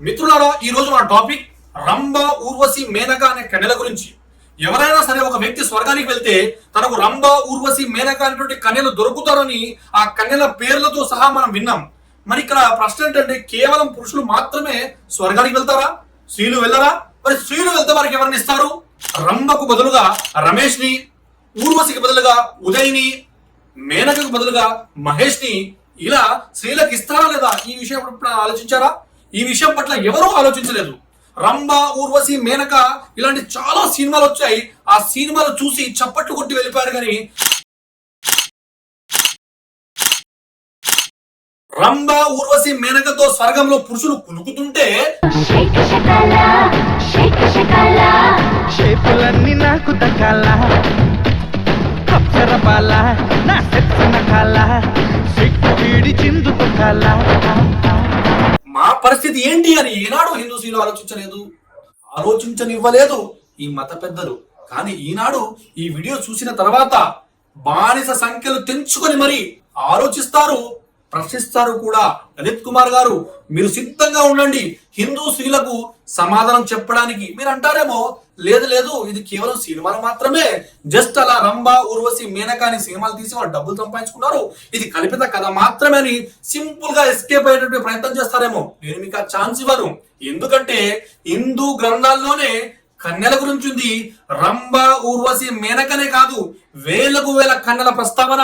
మిత్రులారా ఈ రోజు మన టాపిక్ రంభ ఊర్వశి మేనక అనే కన్యల గురించి. ఎవరైనా సరే ఒక వ్యక్తి స్వర్గానికి వెళ్తే తనకు రంభ ఊర్వశి మేనక అనేటువంటి కన్యలు దొరుకుతారని ఆ కన్యల పేర్లతో సహా మనం విన్నాం. మరి ఇక్కడ ప్రశ్న ఏంటంటే కేవలం పురుషులు మాత్రమే స్వర్గానికి వెళ్తారా? స్త్రీలు వెళ్ళరా? మరి స్త్రీలు వెళ్తే వారికి ఎవరిని ఇస్తారు? రంభకు బదులుగా రమేష్ని ఊర్వశికి బదులుగా ఉదయ్ని మేనకకు బదులుగా మహేష్ని ఇలా స్త్రీలకు ఇస్తారా లేదా? ఈ విషయం ఆలోచించారా? ఈ విషయం పట్ల ఎవరూ ఆలోచించలేదు. రంభ ఊర్వశి మేనక ఇలాంటి చాలా సినిమాలు వచ్చాయి. ఆ సినిమాలు చూసి చప్పట్లు కొట్టి వెళ్ళిపోయారు కానీ రంభ ఊర్వశి మేనకతో స్వర్గంలో పురుషులు షేపులన్నీ నాకు దక్కాల. నా వీడి చిందు తొక్కాల. ఆ పరిస్థితి ఏంటి అని ఏనాడు హిందూసీలు ఆలోచించలేదు ఆలోచించనివ్వలేదు ఈ మత పెద్దలు. కానీ ఈనాడు ఈ వీడియో చూసిన తర్వాత బానిస సంఖ్యలు తెంచుకొని మరి ఆలోచిస్తారు ప్రశ్నిస్తారు కూడా. లలిత్ కుమార్ గారు మీరు సిద్ధంగా ఉండండి హిందూ స్త్రీలకు సమాధానం చెప్పడానికి. మీరు అంటారేమో లేదు లేదు ఇది కేవలం సినిమాలు మాత్రమే. జస్ట్ అలా రంభ ఊర్వశి మేనకని సినిమాలు తీసి వాళ్ళు డబ్బులు సంపాదించుకున్నారు. ఇది కల్పిత కథ మాత్రమే అని సింపుల్గా ఎస్కేప్ అయ్యేటువంటి ప్రయత్నం చేస్తారేమో. నేను మీకు ఆ ఛాన్స్ ఇవ్వను. ఎందుకంటే హిందూ గ్రంథాల్లోనే కన్యల గురించి ఉంది. రంభ ఊర్వశి మేనకనే కాదు వేలకు వేల కన్యల ప్రస్తావన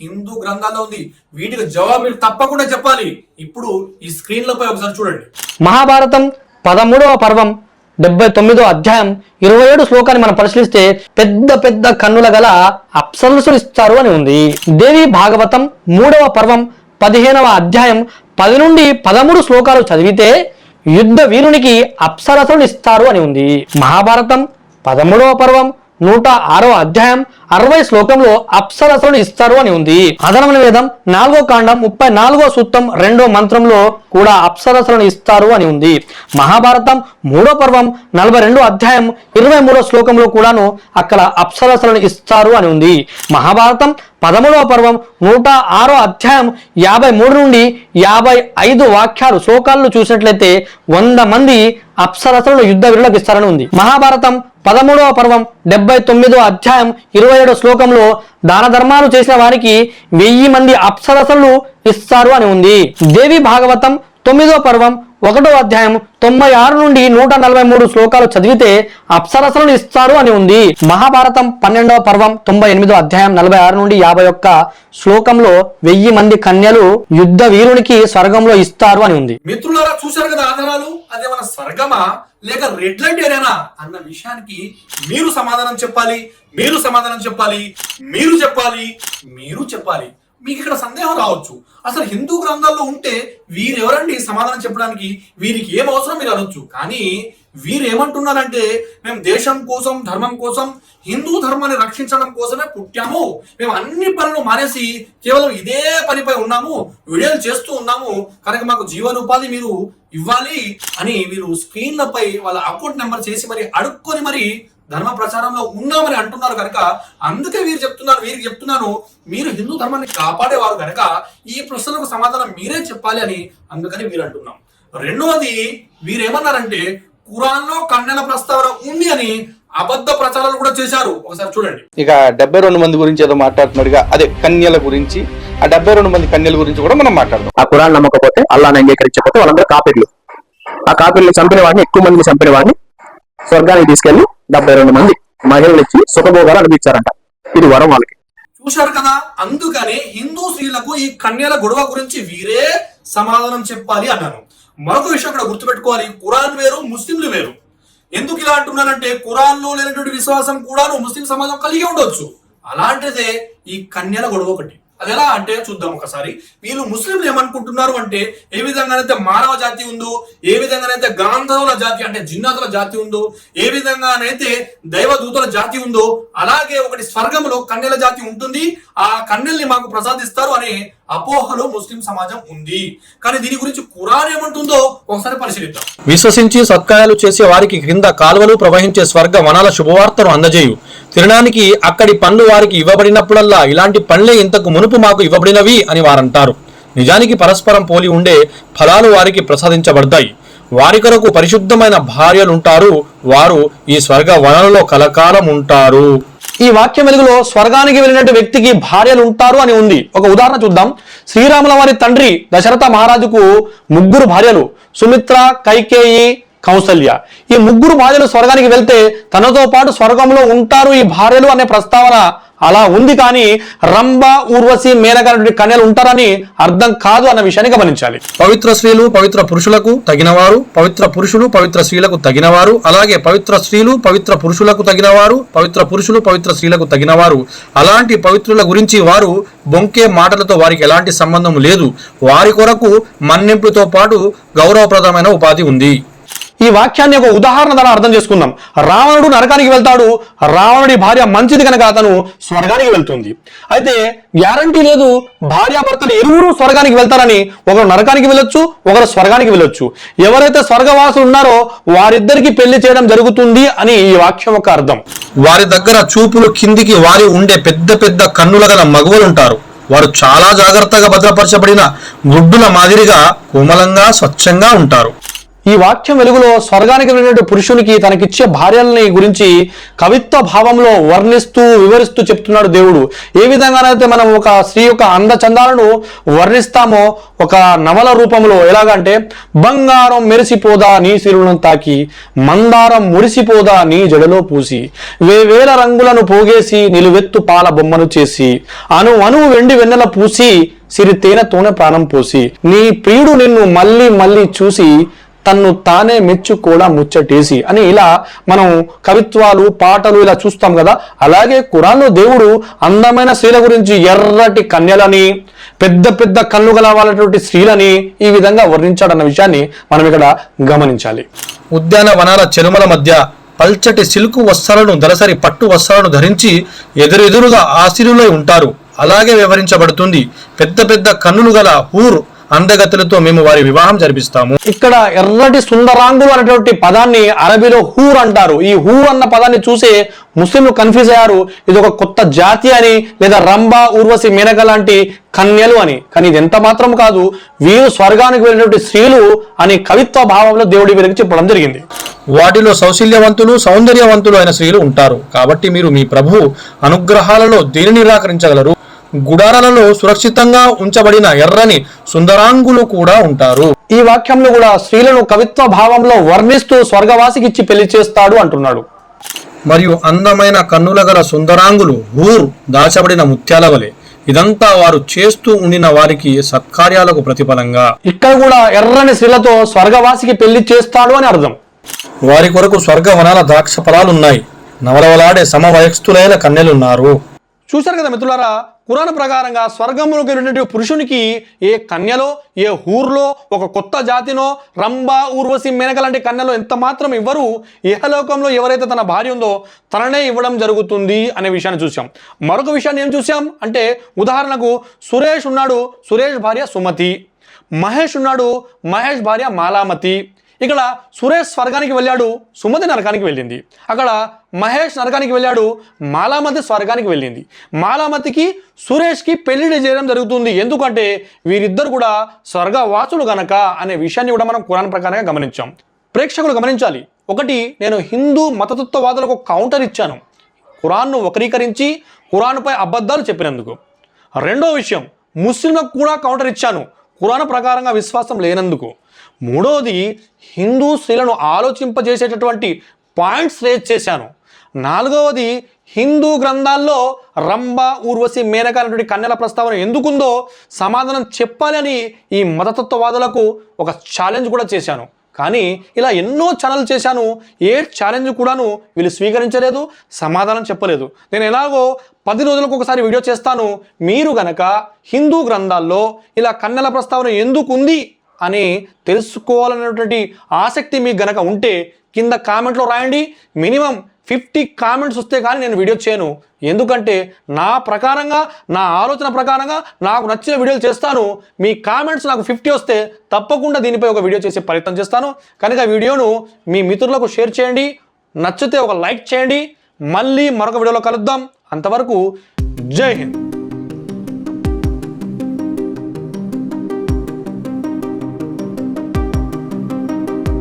హిందూ గ్రంథాల్లో ఉంది. వీటికి జవాబు మీరు తప్పకుండా చెప్పాలి. ఇప్పుడు ఈ స్క్రీన్ లపై ఒకసారి చూడండి. మహాభారతం పదమూడవ పర్వం. డెబ్బై తొమ్మిదో అధ్యాయం ఇరవై ఏడు శ్లోకాన్ని మనం పరిశీలిస్తే పెద్ద పెద్ద కన్నుల గల అప్సరసులు ఇస్తారు అని ఉంది. దేవి భాగవతం మూడవ పర్వం పదిహేనవ అధ్యాయం పది నుండి పదమూడు శ్లోకాలు చదివితే యుద్ధ వీరునికి అప్సరసులు ఇస్తారు అని ఉంది. మహాభారతం పదమూడవ పర్వం నూట ఆరో అధ్యాయం అరవై శ్లోకంలో అప్సరసులు ఇస్తారు అని ఉంది. అదనమైన వేదం నాలుగో కాండం ముప్పై నాలుగో సూత్రం రెండో మంత్రంలో కూడా అప్సరసులను ఇస్తారు అని ఉంది. మహాభారతం మూడో పర్వం నలభై రెండో అధ్యాయం ఇరవై మూడో శ్లోకంలో కూడాను అక్కడ అప్సరసలను ఇస్తారు అని ఉంది. మహాభారతం పదమూడవ పర్వం నూట ఆరో అధ్యాయం యాభై మూడు నుండి యాభై ఐదు వాక్యాలు శ్లోకాలను చూసినట్లయితే వంద మంది అప్సరసులను యుద్ధ వీరులకు ఇస్తారని ఉంది. మహాభారతం పదమూడవ పర్వం డెబ్బై తొమ్మిదో అధ్యాయం ఇరవై ఏడో శ్లోకంలో దాన ధర్మాలు చేసిన వారికి వెయ్యి మంది అప్సరసలు ఇస్తారు అని ఉంది. దేవి భాగవతం తొమ్మిదో పర్వం ఒకటో అధ్యాయం తొంభై ఆరు నుండి నూట నలభై మూడు శ్లోకాలు చదివితే అప్సరసలను ఇస్తారు అని ఉంది. మహాభారతం పన్నెండవ పర్వం తొంభై ఎనిమిదో అధ్యాయం నలభై ఆరు నుండి యాభై ఒక్క శ్లోకంలో వెయ్యి మంది కన్యలు యుద్ధ వీరునికి స్వర్గంలో ఇస్తారు అని ఉంది. మిత్రులారా చూశారు కదా ఆధారాలు? అదేమన్నా స్వర్గమా? లేక రెడ్ లైట్ ఏరియానా అన్న విషయానికి మీరు సమాధానం చెప్పాలి మీరు సమాధానం చెప్పాలి మీరు చెప్పాలి మీరు చెప్పాలి. మీకు ఇక్కడ సందేహం రావచ్చు. అసలు హిందూ గ్రంథాల్లో ఉంటే వీరెవరండి సమాధానం చెప్పడానికి? వీరికి ఏం అవసరం మీరు అనొచ్చు. కానీ వీరు ఏమంటున్నారంటే మేము దేశం కోసం ధర్మం కోసం హిందూ ధర్మాన్ని రక్షించడం కోసమే పుట్టాము. మేము అన్ని పనులు మానేసి కేవలం ఇదే పనిపై ఉన్నాము. వీడియోలు చేస్తూ ఉన్నాము. కనుక మాకు జీవనోపాధి మీరు ఇవ్వాలి అని వీరు స్క్రీన్లపై వాళ్ళ అకౌంట్ నెంబర్ చేసి మరి అడుక్కొని మరి ధర్మ ప్రచారంలో ఉన్నామని అంటున్నారు కనుక అందుకే వీరు చెప్తున్నారు వీరికి చెప్తున్నాను మీరు హిందూ ధర్మాన్ని కాపాడేవారు కనుక ఈ ప్రశ్నలకు సమాధానం మీరే చెప్పాలి అని అందుకని వీరు అంటున్నాం. రెండవది వీరేమన్నారంటే ఖురాన్లో కన్నెల ప్రస్తావన ఉంది అని అబద్ధ ప్రచారాలు కూడా చేశారు. ఒకసారి చూడండి. ఇక డెబ్బై రెండు మంది గురించి ఏదో మాట్లాడుతున్నాడుగా అదే కన్యల గురించి. ఆ డెబ్బై రెండు మంది కన్యల గురించి కూడా మనం మాట్లాడదాం. ఆ కురాన్ నమ్మకపోతే అల్లాని అంగీకరించకపోతే వాళ్ళందరూ కాపీర్లు ఆ కాపీర్లు చంపిన వాడిని ఎక్కువ మందిని చంపిన వాడిని స్వర్గానికి తీసుకెళ్ళి డెబ్బై రెండు మంది మహిళలు ఇచ్చి సుఖభోగాలు అనిపించారంట ఇది వరం వాళ్ళకి. చూశారు కదా? అందుకని హిందూ స్త్రీలకు ఈ కన్యల గొడవ గురించి వీరే సమాధానం చెప్పాలి అన్నాను మరొక విషయం ఇక్కడ గుర్తుపెట్టుకోవాలి. కురాన్ వేరు ముస్లింలు వేరు. ఎందుకు ఇలా అంటున్నానంటే కురాన్లో లేనటువంటి విశ్వాసం కూడాను ముస్లిం సమాజం కలిగి ఉండొచ్చు. అలాంటిదే ఈ కన్యల గొడవ ఒకటి. అది ఎలా అంటే చూద్దాం ఒకసారి. వీళ్ళు ముస్లింలు ఏమనుకుంటున్నారు అంటే ఏ విధంగానైతే మానవ జాతి ఉందో ఏ విధంగానైతే గాంధవుల జాతి అంటే జిన్నాతుల జాతి ఉందో ఏ విధంగానైతే దైవదూతల జాతి ఉందో అలాగే ఒకటి స్వర్గంలో కన్నెల జాతి ఉంటుంది. ఆ కన్నెల్ని మాకు ప్రసాదిస్తారు అనే అపోహలో ముస్లిం సమాజం ఉంది. కానీ దీని గురించి కురాన్ ఏమంటుందో ఒకసారి పరిశీలిద్దాం. విశ్వసించి సత్కాయాలు చేసే వారికి క్రింద కాలువలు ప్రవహించే స్వర్గ వనాల శుభవార్తను అందజేయు. తినడానికి అక్కడి పండ్లు వారికి ఇవ్వబడినప్పుడల్లా ఇలాంటి పండ్లే ఇంతకు మునుపు మాకు ఇవ్వబడినవి అని వారంటారు. నిజానికి పరస్పరం పోలి ఉండే ఫలాలు వారికి ప్రసాదించబడతాయి వారి కొరకు పరిశుద్ధమైన భార్యలుంటారు. వారు ఈ స్వర్గ వనలలో కలకాలం ఉంటారు ఈ వాక్యం వెలుగులో స్వర్గానికి వెళ్ళినట్టు వ్యక్తికి భార్యలు ఉంటారు అని ఉంది. ఒక ఉదాహరణ చూద్దాం. శ్రీరాముల వారి తండ్రి దశరథ మహారాజుకు ముగ్గురు భార్యలు సుమిత్ర కైకేయి కౌసల్య. ఈ ముగ్గురు భార్యలు స్వర్గానికి వెళ్తే తనతో పాటు స్వర్గంలో ఉంటారు ఈ భార్యలు అనే ప్రస్తావన అలా ఉంది కానీ రంభ ఊర్వశి మేనక కన్యలు ఉంటారని అర్థం కాదు అన్న విషయాన్ని గమనించాలి. పవిత్ర స్త్రీలు పవిత్ర పురుషులకు తగినవారు పవిత్ర పురుషులు పవిత్ర స్త్రీలకు తగినవారు అలాగే పవిత్ర స్త్రీలు పవిత్ర పురుషులకు తగినవారు పవిత్ర పురుషులు పవిత్ర స్త్రీలకు తగినవారు. అలాంటి పవిత్రుల గురించి వారు బొంకే మాటలతో వారికి ఎలాంటి సంబంధం లేదు. వారి కొరకు మన్నింపుతో పాటు గౌరవప్రదమైన ఉపాధి ఉంది. ఈ వాక్యాన్ని ఒక ఉదాహరణ ద్వారా అర్థం చేసుకుందాం. రావణుడు నరకానికి వెళ్తాడు. రావణుడి భార్య మంచిది కనుక అతను స్వర్గానికి వెళ్తుంది. అయితే గ్యారంటీ లేదు. భార్యాభర్తలు ఇరువురు స్వర్గానికి వెళ్తారని ఒకరు నరకానికి వెళ్ళొచ్చు ఒకరు స్వర్గానికి వెళ్ళొచ్చు. ఎవరైతే స్వర్గవాసులు ఉన్నారో వారిద్దరికి పెళ్ళి చేయడం జరుగుతుంది అని ఈ వాక్యం యొక్క అర్థం. వారి దగ్గర చూపులు కిందికి వారి ఉండే పెద్ద పెద్ద కన్నుల గల మగవులుంటారు వారు చాలా జాగ్రత్తగా భద్రపరచబడిన గుడ్డుల మాదిరిగా కోమలంగా స్వచ్ఛంగా ఉంటారు. ఈ వాక్యం వెలుగులో స్వర్గానికి వెళ్ళినటువంటి పురుషునికి తనకిచ్చే భార్యల్ని గురించి కవిత్వ భావంలో వర్ణిస్తూ వివరిస్తూ చెప్తున్నాడు దేవుడు. ఏ విధంగానైతే మనం ఒక స్త్రీ యొక్క అందచందాలను వర్ణిస్తామో ఒక నవల రూపంలో ఎలాగంటే బంగారం మెరిసిపోదా నీ సిరులను తాకి మందారం మురిసిపోదా నీ జడలో పూసి వేవేల రంగులను పోగేసి నిలువెత్తు పాల బొమ్మను చేసి అను అను వెండి వెన్నెల పూసి సిరి తేనెతోనే ప్రాణం పోసి నీ ప్రియుడు నిన్ను మళ్ళీ మళ్ళీ చూసి తన్ను తానే మెచ్చు కూడా ముచ్చటేసి అని ఇలా మనం కవిత్వాలు పాటలు ఇలా చూస్తాం కదా. అలాగే కురాన్లో దేవుడు అందమైన స్త్రీల గురించి ఎర్రటి కన్యలని పెద్ద పెద్ద కన్ను గల వాళ్ళటువంటి స్త్రీలని ఈ విధంగా వర్ణించాడన్న విషయాన్ని మనం ఇక్కడ గమనించాలి. ఉద్యానవనాల చెరుమల మధ్య పల్చటి సిల్కు వస్త్రాలను దలసరి పట్టు వస్త్రాలను ధరించి ఎదురెదురుగా ఆశీరులై ఉంటారు. అలాగే వివరించబడుతుంది పెద్ద పెద్ద కన్నులు గల ఊరు అందగతులతో మేము వారి వివాహం జరిపిస్తాము. ఇక్కడ ఎర్రటి సుందరాంగులు అనేటువంటి పదాన్ని అరబీలో హూర్ అంటారు. ఈ హూర్ అన్న పదాన్ని చూసే ముస్లింలు కన్ఫ్యూజ్ అయ్యారు. ఇది ఒక కొత్త జాతి అని లేదా రంభ ఊర్వశి మేనక లాంటి కన్యలు అని. కానీ ఇది ఎంత మాత్రం కాదు వీరు స్వర్గానికి వెళ్ళినటువంటి స్త్రీలు అని కవిత్వ భావంలో దేవుడి వీరికి చెప్పడం జరిగింది. వాటిలో సౌశల్యవంతులు సౌందర్యవంతులు అయిన స్త్రీలు ఉంటారు. కాబట్టి మీరు మీ ప్రభు అనుగ్రహాలలో దేనిని నిరాకరించగలరు? గుడారాలలో సురక్షితంగా ఉంచబడిన ఎర్రని సుందరాంగులు కూడా ఉంటారు. ఈ వాక్యంలో కూడా స్త్రీలను కవిత్వ భావంలో వర్ణిస్తూ స్వర్గవాసికి ఇచ్చి పెళ్ళి చేస్తాడు అంటున్నాడు. మరియు అందమైన కన్నుల గల సుందరాంగులు హూర్ దాచబడిన ముత్యాల వలె ఇదంతా వారు చేస్తూ ఉండిన వారికి సత్కార్యాలకు ప్రతిఫలంగా. ఇక్కడ కూడా ఎర్రని స్త్రీలతో స్వర్గవాసికి పెళ్ళి చేస్తాడు అని అర్థం. వారి కొరకు స్వర్గవనాల ద్రాక్ష ఫలాలున్నాయి నవలవలాడే సమవయస్కులైన కన్యలున్నారు. చూశారు కదా మిత్రులారా? పురాణ ప్రకారంగా స్వర్గంలోకి వెళ్ళినటువంటి పురుషునికి ఏ కన్యలో ఏ ఊర్లో ఒక కొత్త జాతినో రంభ ఊర్వశి మేనక లాంటి కన్యలో ఎంత మాత్రం ఇవ్వరు ఇహలోకంలో ఎవరైతే తన భార్య ఉందో తననే ఇవ్వడం జరుగుతుంది అనే విషయాన్ని చూసాం మరొక విషయాన్ని ఏం చూసాం అంటే ఉదాహరణకు సురేష్ ఉన్నాడు సురేష్ భార్య సుమతి. మహేష్ ఉన్నాడు మహేష్ భార్య మాలామతి. ఇక్కడ సురేష్ స్వర్గానికి వెళ్ళాడు సుమతి నరకానికి వెళ్ళింది. అక్కడ మహేష్ నరకానికి వెళ్ళాడు మాలామతి స్వర్గానికి వెళ్ళింది. మాలామతికి సురేష్కి పెళ్ళిడి చేయడం జరుగుతుంది. ఎందుకంటే వీరిద్దరు కూడా స్వర్గవాసులు గనక అనే విషయాన్ని కూడా మనం కురాన్ ప్రకారంగా గమనించాం. ప్రేక్షకులు గమనించాలి. ఒకటి నేను హిందూ మతతత్వవాదులకు కౌంటర్ ఇచ్చాను. ఖురాన్ను వక్రీకరించి ఖురాన్పై అబద్ధాలు చెప్పినందుకు. రెండో విషయం ముస్లింలకు కూడా కౌంటర్ ఇచ్చాను. ఖురాన్ ప్రకారంగా విశ్వాసం లేనందుకు. మూడోది హిందూ స్త్రీలను ఆలోచింపజేసేటటువంటి పాయింట్స్ రేజ్ చేశాను. నాలుగవది హిందూ గ్రంథాల్లో రంభ ఊర్వశి మేనక అనేటువంటి కన్యల ప్రస్తావన ఎందుకుందో సమాధానం చెప్పాలని ఈ మతతత్వవాదులకు ఒక ఛాలెంజ్ కూడా చేశాను. కానీ ఇలా ఎన్నో ఛానల్ చేశాను. ఏ ఛాలెంజ్ కూడాను వీళ్ళు స్వీకరించలేదు సమాధానం చెప్పలేదు. నేను ఎలాగో పది రోజులకు ఒకసారి వీడియో చేస్తాను. మీరు గనక హిందూ గ్రంథాల్లో ఇలా కన్నెల ప్రస్తావన ఎందుకు ఉంది అని తెలుసుకోవాలనేటువంటి ఆసక్తి మీకు గనక ఉంటే కింద కామెంట్లో రాయండి. మినిమం ఫిఫ్టీ కామెంట్స్ వస్తే కానీ నేను వీడియో చేయను. ఎందుకంటే నా ప్రకారంగా నా ఆలోచన ప్రకారంగా నాకు నచ్చిన వీడియోలు చేస్తాను. మీ కామెంట్స్ నాకు ఫిఫ్టీ వస్తే తప్పకుండా దీనిపై ఒక వీడియో చేసే ప్రయత్నం చేస్తాను. కనుక వీడియోను మీ మిత్రులకు షేర్ చేయండి. నచ్చితే ఒక లైక్ చేయండి. మళ్ళీ మరొక వీడియోలో కలుద్దాం. అంతవరకు జై హింద్.